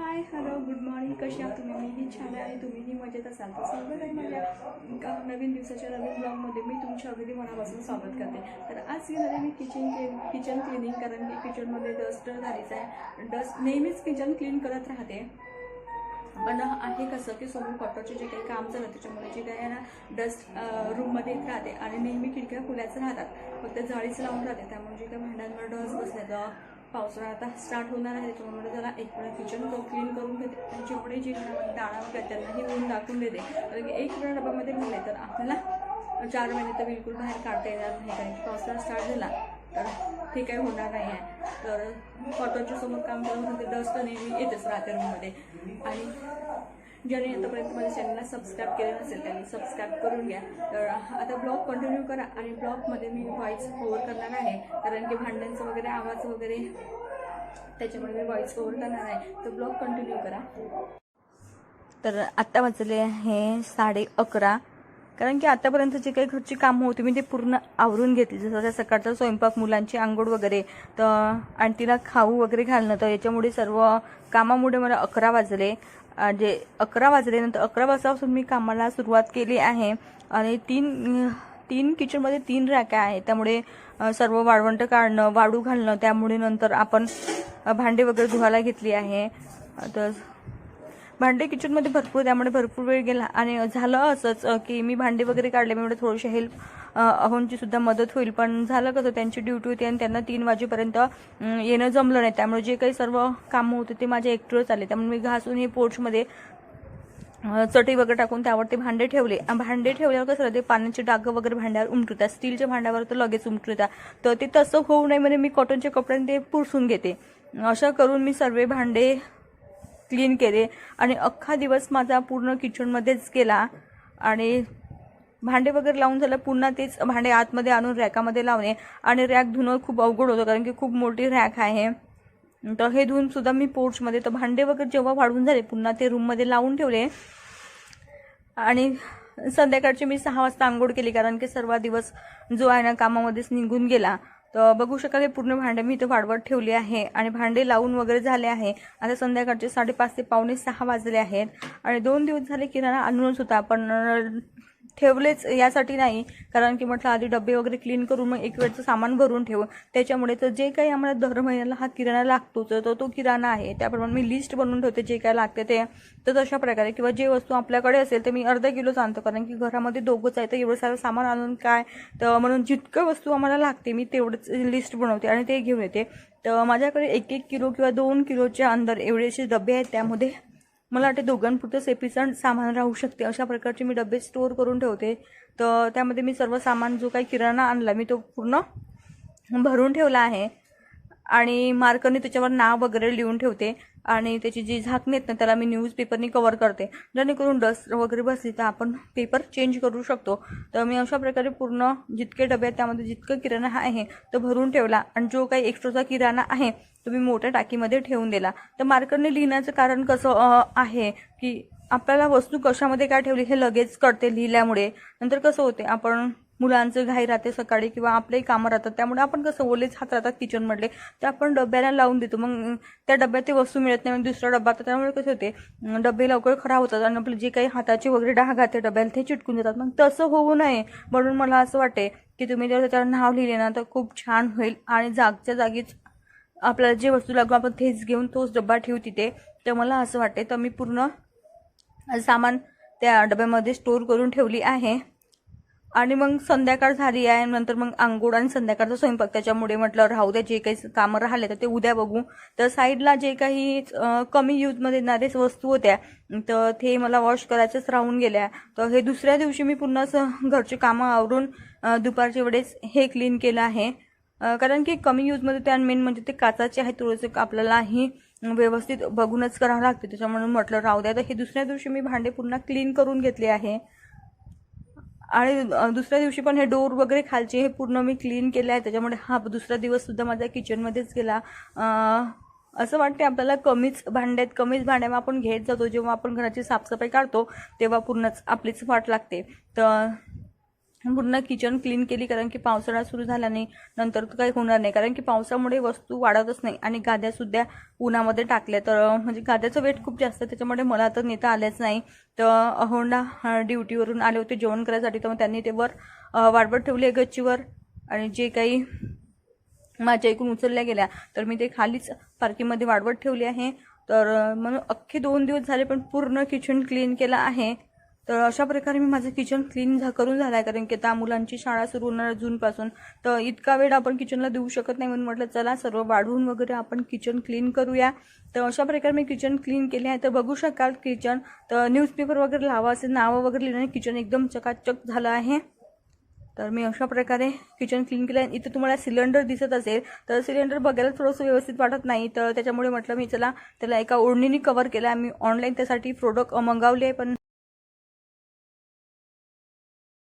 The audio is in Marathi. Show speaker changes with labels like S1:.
S1: हाय हॅलो गुड मॉर्निंग कशी आहात तुम्ही? मीही छान आहे. तुम्हीही मजेत असाल तर स्वागत आहे माझ्या नवीन दिवसाच्या नवीन ब्लॉगमध्ये मी तुमच्या अगदी मनापासून स्वागत करते. तर आज घेणार आहे मी किचन क्लीन किचन क्लिनिंग कारण की किचनमध्ये डस्ट झालीच आहे. डस्ट नेहमीच किचन क्लीन करत राहते. पण आहे कसं की समोर कॉटरचे जे काही काम चाललं त्याच्यामुळे जे काही आहे ना डस्ट रूममध्ये येत राहते. आणि नेहमी खिडक्या खुल्याच राहतात. फक्त जाळीच लावून राहते. त्यामुळे जे काही भांड्यांवर डस्ट बसले पावसाळा आता स्टार्ट होणार आहे. त्याच्यामुळे त्याला एक वेळा किचन क्लीन करून घेते. आणि जेवढे जे घरामध्ये दाणा वगैरे त्यांनाही ऊन दाखवून देते. कारण की एक वेळा डब्यामध्ये भरले तर आपल्याला चार महिने तर बिलकुल बाहेर काढता येणार नाही. कारण की पावसाळा स्टार्ट झाला तर ते काही होणार नाही आहे तर कॉटनच्या समोर काम करून होते डस्ट नेहमी येतच राहते रूममध्ये आणि ज्यांनी आतापर्यंत माझ्या चॅनलला सबस्क्राईब केलं नसेल त्यांनी सबस्क्राईब करून घ्या. तर आता ब्लॉग कंटिन्यू करा आणि ब्लॉगमध्ये मी व्हॉईस ओव्हर करणार आहे. कारण की भांड्यांचं वगैरे आवाज वगैरे त्याच्यामुळे मी व्हॉईस ओव्हर करणार आहे. तर ब्लॉग कंटिन्यू करा.
S2: तर आत्ता वाजले आहे साडे अकरा. कारण की आतापर्यंत जे काही घरची कामं होती मी ते पूर्ण आवरून घेतली. जसं त्या सकाळचा स्वयंपाक मुलांची आंघोळ वगैरे तर आणि तिला खाऊ वगैरे घालणं तर याच्यामुळे सर्व कामामुळे मला अकरा वाजले. जे अकरा वाजले नंतर अकरा वाजतापासून मी कामाला सुरुवात केली आहे. आणि तीन तीन किचनमध्ये तीन रॅक्या आहेत. त्यामुळे सर्व वाळवंट काढणं वाळू घालणं त्यामुळे नंतर आपण भांडे वगैरे धुवायला घेतली आहे. तर भांडे किचनमध्ये भरपूर त्यामुळे भरपूर वेळ गेला. आणि झालं असंच की मी भांडे वगैरे काढले मी थोडीशी हेल्प अहोंची सुद्धा मदत होईल. पण झालं कसं त्यांची ड्युटी होती आणि त्यांना तीन वाजेपर्यंत येणं जमलं नाही. त्यामुळे जे काही सर्व कामं होते ते माझ्या एकटीवरच आले. त्यामुळे मी घासून हे पोर्चमध्ये चटई वगैरे टाकून त्यावर ते भांडे ठेवले. भांडे ठेवल्यावर कसं ते पाण्याचे डाग वगैरे भांड्यावर उमटतात स्टीलच्या भांड्यावर तर लगेच उमटतात तर ते तसं होऊ नये म्हणजे मी कॉटनच्या कपड्याने ते पुरसून घेते. अशा करून मी सर्व भांडे क्लीन केले आणि अख्खा दिवस माझा पूर्ण किचनमध्येच गेला आणि भांडे वगैरे लावून झालं पुन्हा तेच भांडे आतमध्ये आणून रॅकामध्ये लावणे. आणि रॅक धुणं खूप अवघड होतं कारण की खूप मोठी रॅक आहे. तर हे धुवून सुद्धा मी पोर्चमध्ये तर भांडे वगैरे जेव्हा वाढून झाले पुन्हा ते रूममध्ये लावून ठेवले. आणि संध्याकाळची मी सहा वाजता आंघोळ केली कारण की सर्व दिवस जो आहे ना कामामध्येच निघून गेला. तर बघू शकाल हे पूर्ण भांडे मी इथं वाढवत ठेवली आहे आणि भांडे लावून वगैरे झाले आहे. आता संध्याकाळचे साडेपाच ते पावणे सहा वाजले आहेत. आणि दोन दिवस झाले किराणा आणूनच होता पण ठेवलेच यासाठी नाही. कारण की म्हटलं आधी डबे वगैरे क्लीन करून मग एक वेळचं सामान भरून ठेवू त्याच्यामुळे तर जे काही आम्हाला दर महिन्याला हा किराणा लागतो तर तो किराणा आहे. त्याप्रमाणे मी लिस्ट बनवून ठेवते जे काय लागते ते. तर तशा प्रकारे किंवा जे वस्तू आपल्याकडे असेल ते मी अर्धा किलोच आणतो. कारण की घरामध्ये दोघंच आहे तर एवढं सारं सामान आणून काय? तर म्हणून जितकं वस्तू आम्हाला लागते मी तेवढंच लिस्ट बनवते आणि ते घेऊन येते. तर माझ्याकडे एक एक किलो किंवा दोन किलोच्या अंदर एवढेसे डबे आहेत त्यामध्ये मला वाटते दोघांपुरतं सेफिसंट सामान राहू शकते. अशा प्रकारचे मी डबे स्टोअर करून ठेवते. तर त्यामध्ये मी सर्व सामान जो काही किराणा आणला मी तो पूर्ण भरून ठेवला आहे. आणि मार्करने त्याच्यावर नाव वगैरे लिहून ठेवते आणि त्याची जी झाकणी आहेत ना त्याला मी न्यूजपेपरनी कवर करते. जेणेकरून डस्ट वगैरे बसली तर आपण पेपर चेंज करू शकतो. तर मी अशा प्रकारे पूर्ण जितके डबे आहेत त्यामध्ये जितकं किराणा आहे तो भरून ठेवला. आणि जो काही एक्स्ट्राचा किराणा आहे तो मी मोठ्या टाकीमध्ये ठेवून दिला. तर मार्करने लिहिण्याचं कारण कसं आहे की आपल्याला वस्तू कशामध्ये काय ठेवली हे लगेच कळते लिहिल्यामुळे. नंतर कसं होते आपण मुलांचं घाई राहते सकाळी किंवा आपलेही कामं राहतात. त्यामुळे आपण कसं ओलेच हात राहतात किचनमधले ते आपण डब्याला लावून देतो. मग त्या डब्यात ते वस्तू मिळत नाही. मग दुसरा डब्बा तर त्यामुळे कसे होते डबे लवकर खराब होतात आणि आपले जे काही हाताचे वगैरे डाग आहेत डब्याला ते चिटकून देतात. मग तसं होऊ नये. म्हणून मला असं वाटते की तुम्ही जर त्याच्यावर नाव लिहिले ना तर खूप छान होईल. आणि जागच्या जागीच आपल्याला जे वस्तू लागू आपण तेच घेऊन तोच डब्बा ठेवू तिथे. तर मला असं वाटते तर मी पूर्ण सामान त्या डब्यामध्ये स्टोअर करून ठेवली आहे. आणि मग संध्याकाळ झाली आहे नंतर मग आंघोळ आणि संध्याकाळचा स्वयंपाक. त्याच्यामुळे म्हटलं राहू द्या जे काही कामं राहिले तर ते उद्या बघू. तर साईडला जे काही कमी यूजमध्ये येणारे वस्तू होत्या तर ते मला वॉश करायच्याच राहून गेल्या. तर हे दुसऱ्या दिवशी मी पुन्हा असं घरचे कामं आवरून दुपारच्या वेळेस हे क्लीन केलं आहे. कारण की कमी यूजमध्ये त्या मेन म्हणजे ते काचाचे आहे थोडंसं आपल्यालाही व्यवस्थित बघूनच करावं लागते. त्याच्यामुळे म्हटलं राहू द्या तर हे दुसऱ्या दिवशी मी भांडे पुन्हा क्लीन करून घेतले आहे. आणि दुसऱ्या दिवशी पण हे डोर वगैरे खालचे हे पूर्ण मी क्लीन केले आहे त्याच्यामुळे हा दुसरा दिवस सुद्धा माझ्या किचनमध्येच गेला. असं वाटते आपल्याला कमीच भांड्यात कमीच भांड्या आपण घेत जातो. जेव्हा आपण घराची साफसफाई काढतो तेव्हा पूर्णच आपलीच वाट लागते. तर पूर्ण किचन क्लीन केली कारण की पावसाळा सुरू झाल्याने नंतर तर काही होणार नाही. कारण की पावसामुळे वस्तू वाढतच नाही आणि गाद्यासुद्धा उन्हामध्ये टाकल्या. तर म्हणजे गाद्याचं वेट खूप जास्त त्याच्यामुळे मला तर नेता आल्याच नाही. तर अहोंडा ड्युटीवरून आले होते जेवण करायसाठी. तर मग त्यांनी ते वर वाढवत ठेवली आहे गच्चीवर आणि जे काही माझ्या ऐकून उचलल्या गेल्या तर मी ते खालीच पार्किंगमध्ये वाढवत ठेवली आहे. तर म्हणून अख्खे दोन दिवस झाले पण पूर्ण किचन क्लीन केलं आहे. तर अशा प्रकारे मी माझं किचन क्लीन झा करून झालं आहे कारण की त्या मुलांची शाळा सुरू होणार जूनपासून. तर इतका वेळ आपण किचनला देऊ शकत नाही म्हणून म्हटलं चला सर्व वाढवून वगैरे आपण किचन क्लीन करूया. तर अशा प्रकारे मी किचन क्लीन केले आहे. तर बघू शकाल किचन तर न्यूजपेपर वगैरे लावा असे नावं वगैरे लिहिलं किचन एकदम चकाचक झालं आहे. तर मी अशा प्रकारे किचन क्लीन केलं आहे इथं तुम्हाला सिलेंडर दिसत असेल तर सिलेंडर बघायला थोडंसं व्यवस्थित वाटत नाही. तर त्याच्यामुळे म्हटलं मी चला त्याला एका ओढणीने कवर केला आहे मी ऑनलाईन त्यासाठी प्रोडक्ट मंगावले पण